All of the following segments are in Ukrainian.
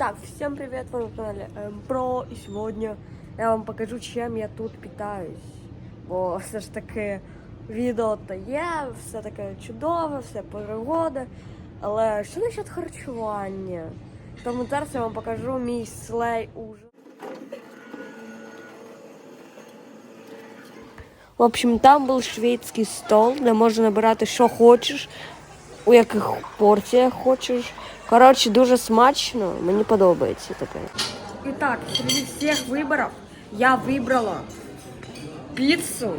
Так, всем привет, вы на канале М Про, і сьогодні я вам покажу, чим я тут питаюсь. Бо все ж таки відео то є, все таке чудове, все пригоди. Але що насчет харчування? Тому зараз я вам покажу мій слей ужин. В общем, там був шведський стол, де можна набирати, що хочеш, у яких порціях хочеш. Коротше, дуже смачно, мені подобається таке. І так, серед всіх виборів я вибрала піцу,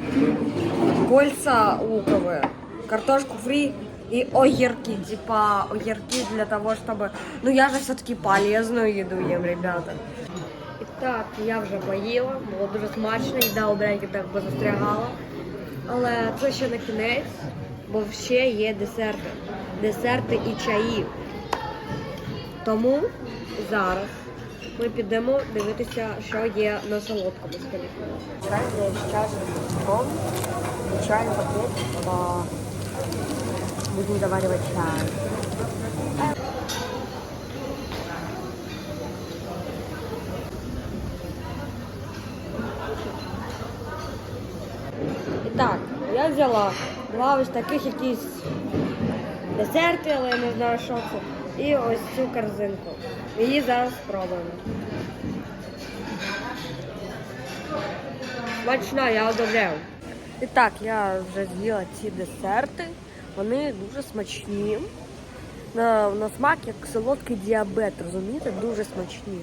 кольца луковые, картошку фри и огірки. Типа огірки для того, чтобы... Ну я же все-таки полезную еду ем, ребята. І так, я вже поїла, було дуже смачно, їда у брейки так би застрягала. Але це ще не кінець, бо ще є десерти. Десерти і чаї. Тому зараз ми підемо дивитися, що є на солодкому столі. Зараз чайний чайний пакет, бо будемо заварювати чай. так, я взяла два ось таких якісь десерти, але я не знаю, що це. І ось цю корзинку. Її зараз спробуємо. Смачна, я одобряю. І так, я вже з'їла ці десерти. Вони дуже смачні. На, на смак як солодкий діабет, розумієте? Дуже смачні.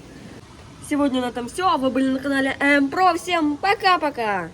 Сегодня на этом все. Вы были на канале М Про. Всем пока-пока!